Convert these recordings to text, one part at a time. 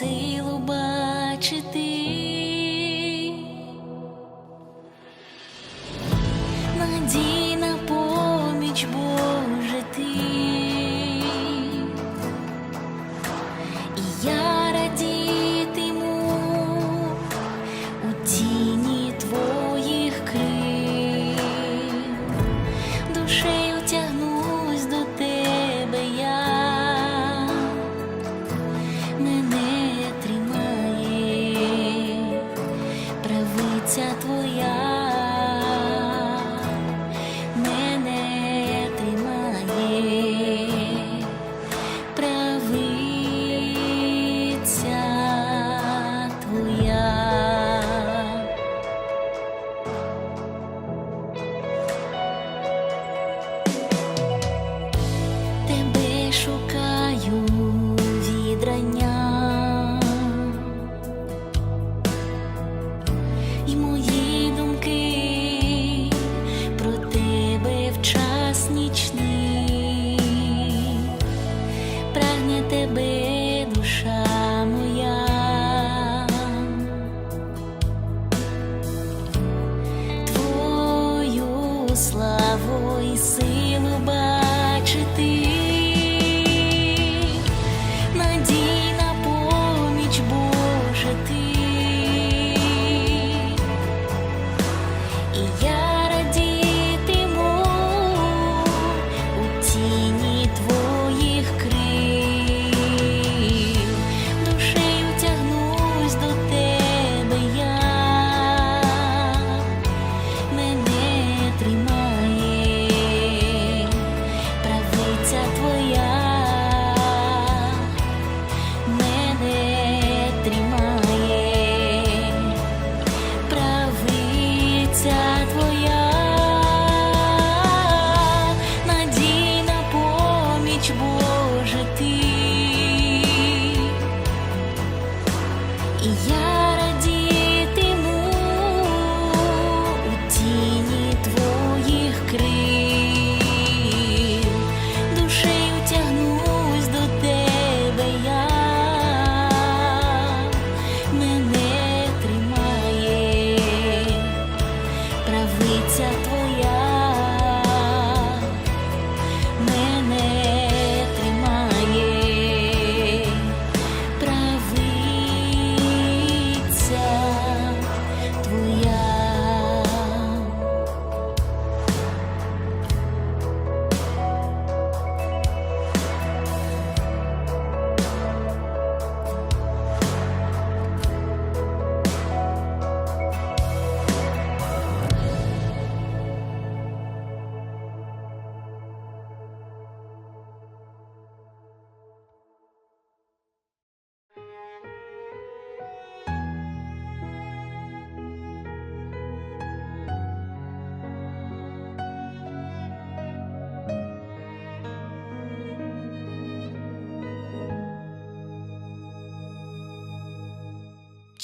силу бачити.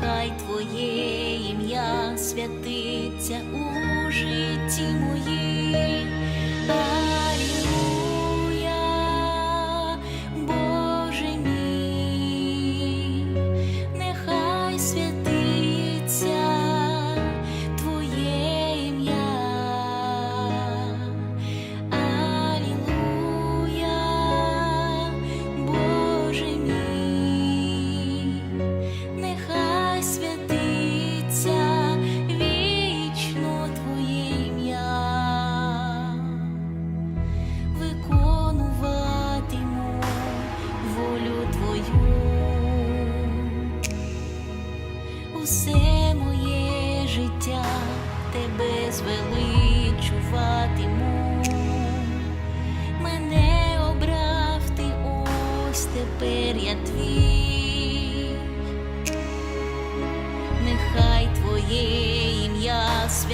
нехай твоє ім'я святиться у житті моїй.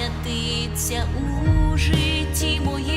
Святиться у житті моїм.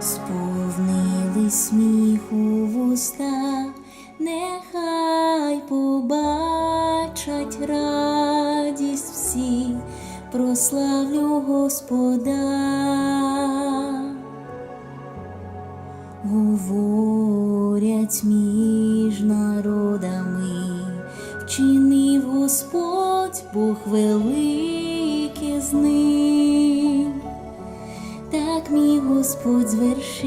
Сповнили сміху вуста, нехай побачать радість всі, прославлю Господа. Говорять між народами, вчинив Господь Бог велике Господь звершив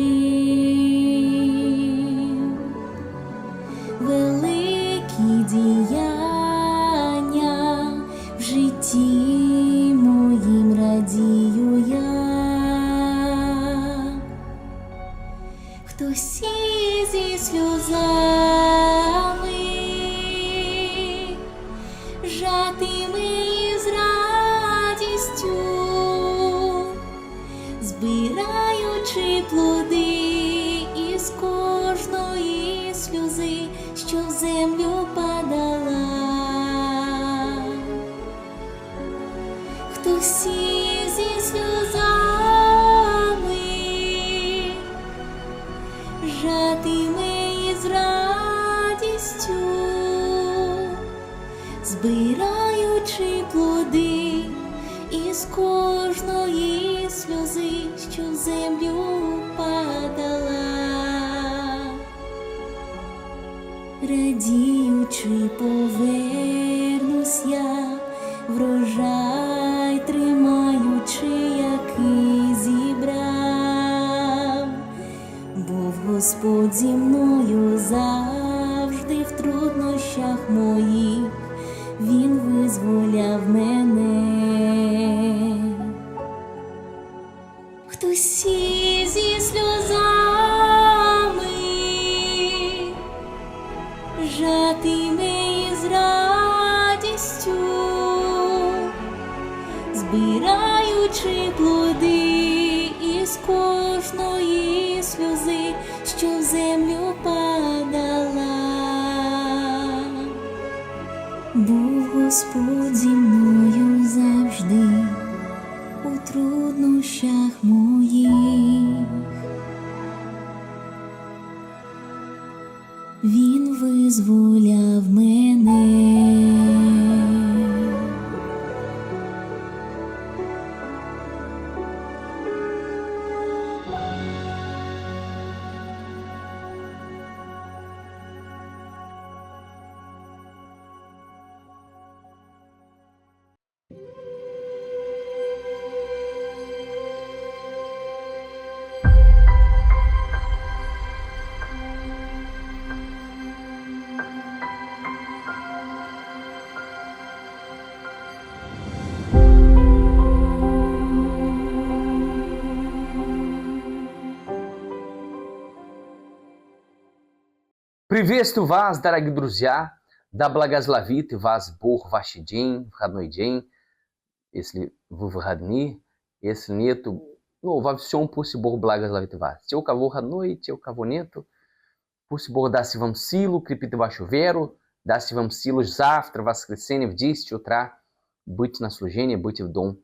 великі діяння в житті моїм радію я. Хтось зі сльозами радіючи повернусь я, врожай тримаючи, який зібрав. Був Господь зі мною завжди в труднощах моїх, Він визволяв мене. Господь зі мною завжди у труднощах моїх. Приветствую вас, дорогие друзья. Да благословит вас Бог ваш день, выходной день, если вы выходные. Если нету, ну, во всем пусть Бог благословит вас. Те, у кого выходной, те, у кого нету, пусть Бог даст вам силу, крепит вашу веру, даст вам силу завтра, в воскресенье, в 10 утра, быть на служении, быть в Дом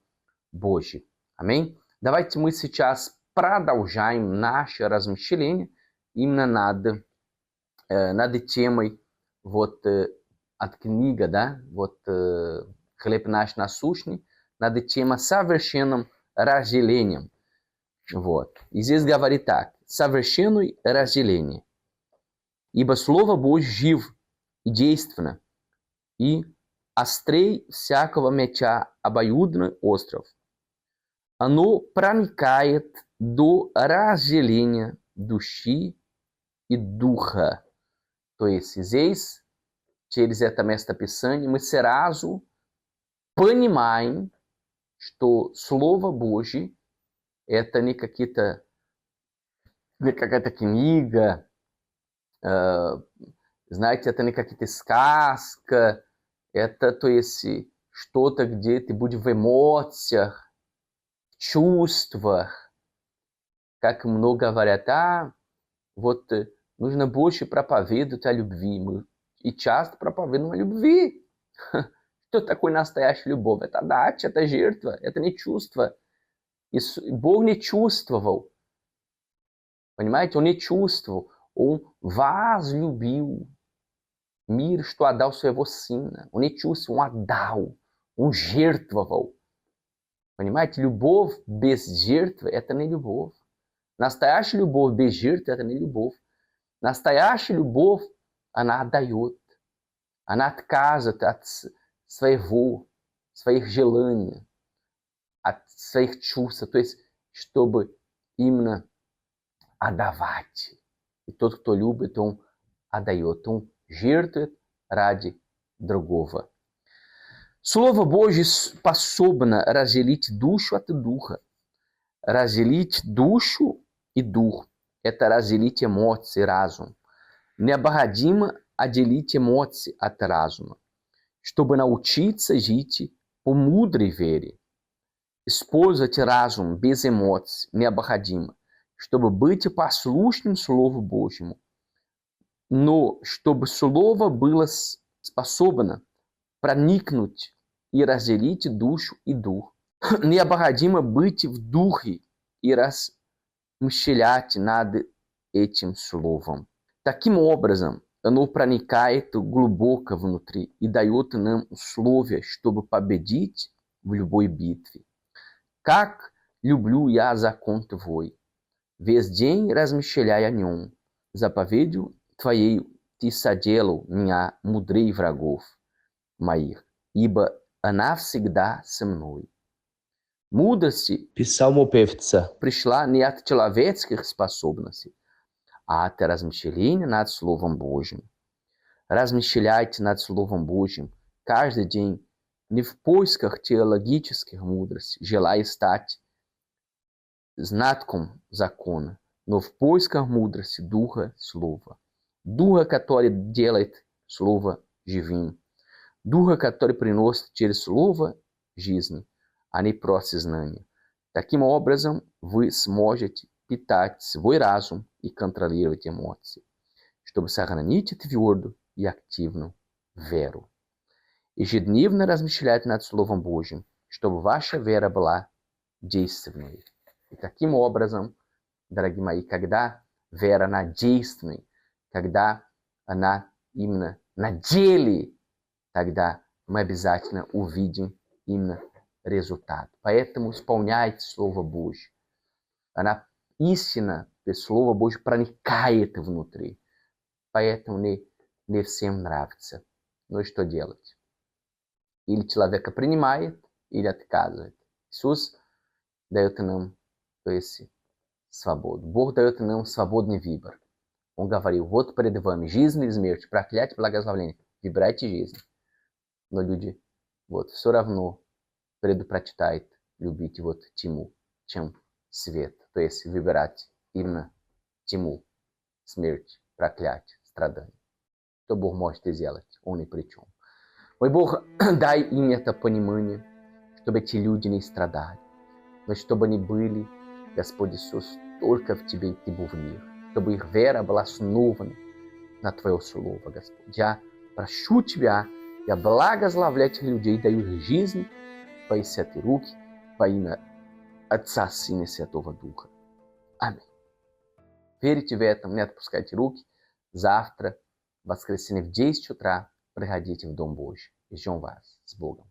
Божий. Аминь. Давайте мы сейчас продолжаем наше размышление именно над, э, над темой вот э, от книга, да, вот э, хлеб наш насущный, над темой совершенным разделением. Вот. И здесь говорит так. Совершенное разделение. Ибо Слово Божье жив и действенно, и острей всякого меча обоюдный остров. Оно проникает до разделения души и духа. То есть здесь, через это местописание, мы сразу понимаем, что Слово Божье это не какие-то не какая-то книга, э, знаете, это не какая-то сказка, это, то есть, что-то, где ты будешь в эмоциях, в чувствах, как много говорят, а, вот нужно больше проповедовать о любви. Мы и часто проповедуем о любви. Что такое настоящая любовь? Это дача, это жертва, это не чувство. И Бог не чувствовал. Понимаете? Он не чувствовал. Он возлюбил мир, что отдал своего сына. Он не чувствовал, он отдал. Он жертвовал. Понимаете? Любовь без жертвы – это не любовь. Настоящая любовь без жертвы – это не любовь. Настоящая любовь, она отдает. Она отказывает от своего, своих желаний, от своих чувств. То есть, чтобы именно отдавать. И тот, кто любит, он отдает, он жертвует ради другого. Слово Божье способно разделить душу от духа. Разделить душу и дух – это разделить эмоции и разум. Необходимо отделить эмоции от разума, чтобы научиться жить по мудрой вере. Использовать разум без эмоций необходимо, чтобы быть послушным Слову Божьему. Но чтобы Слово было способно проникнуть и разделить душу и дух, необходимо быть в духе и размышлять над этим Словом. Таким образом, оно проникает глубоко внутри и дает нам условия, чтобы победить в любой битве. Как люблю я закон Твой, весь день размышляя о нем. Заповедью Твоей Ты соделал меня мудрей врагов моих, ибо она всегда со мной. Мудрости, писалмопевца, пришла не от человеческих способностей, а от размышления над Словом Божьим. Размышляйте над Словом Божьим каждый день не в поисках теологических мудростей, желая стать знатком закона, но в поисках мудрости Духа Слова. Духа, который делает Слово живым. Духа, который приносит через Слово жизнь, а не просто знание. Таким образом, вы сможете питать свой разум и контролировать эмоции, чтобы сохранить твердую и активную веру ежедневно размышлять над Словом Божьим, чтобы ваша вера была действенной. И таким образом, дорогие мои, когда вера на действенной, когда она именно на деле, тогда мы обязательно увидим именно результат. Поэтому исполняйте Слово Божье. Она истина, Слово Божье проникает внутри. Поэтому не, не всем нравится. Ну и что делать? Или человека принимает, или отказывает. Иисус дает нам, то есть, свободу. Бог дает нам свободный выбор. Он говорил, вот перед вами жизнь или смерть, проклятие, благословение. Выбирайте жизнь. Но люди вот все равно предпочитают любить вот тьму, чем свет. То есть выбирать именно тьму, смерть, проклятие, страдания. что Бог может сделать, Он ни при чем. Мой Бог, дай им это понимание, чтобы эти люди не страдали, но чтобы они были, Господь Иисус, только в Тебе и Ты был в них, чтобы их вера была основана на Твое Слово, Господь. Я прошу Тебя, я благословляю этих людей, даю их жизнь в Твои святые руки, во имя Отца, Сына и Святого Духа. Аминь. Верите в это, не отпускайте руки. Завтра, в воскресенье в 10 утра, приходите в Дом Божий. И ждем вас с Богом.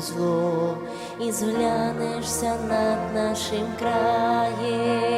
Зло, і зглянешся над нашим краєм.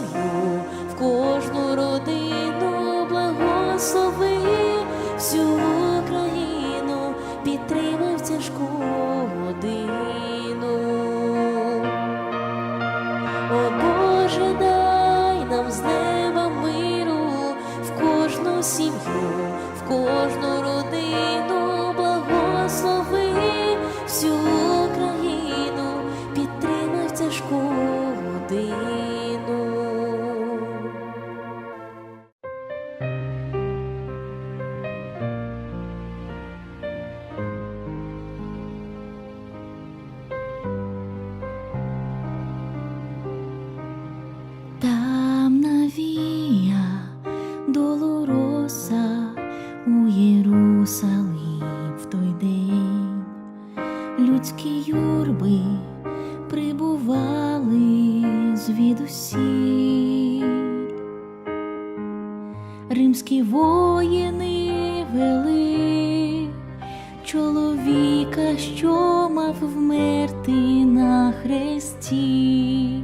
чоловіка, що мав вмерти на хресті,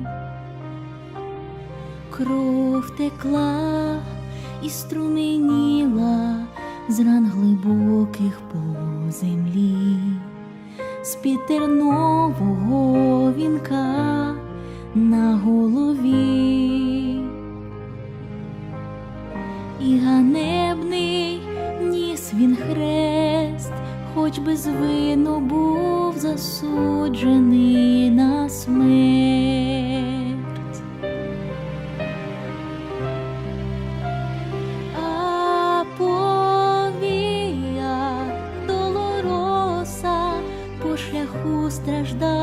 кров текла і струменіла з ран глибоких по землі, з підтернового вінка на голові. І гане хоч без вину був засуджений на смерть. А повія долороса по шляху страждань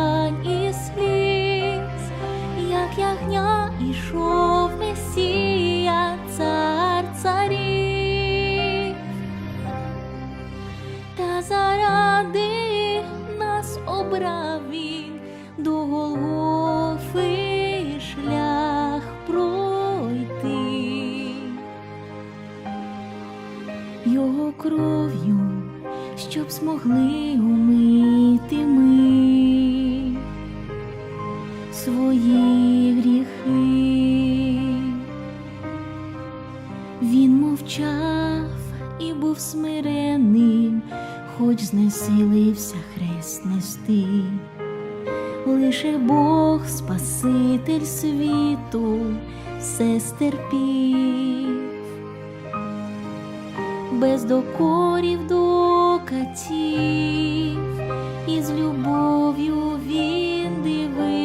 Лише Бог, Спаситель світу, все стерпів. Без докорів до катів, і з любов'ю він дивився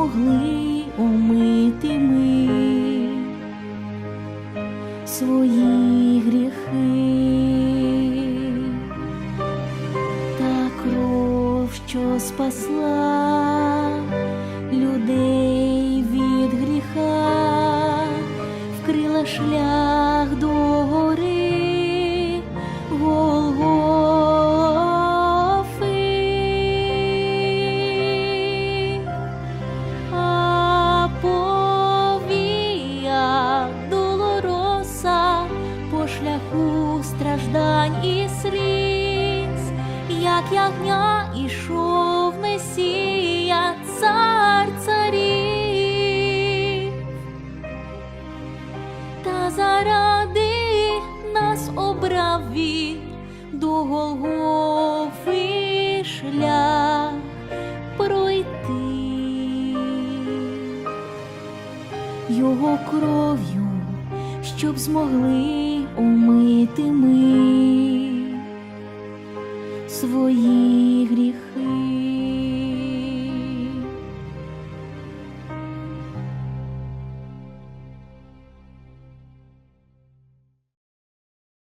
щоб умити ми свої гріхи, та кров, що спасла страждань і сліз, як ягня ішов Месія, цар царів, та заради нас обрав він до Голгофи шлях пройти. Його кров'ю, щоб змогли омити ми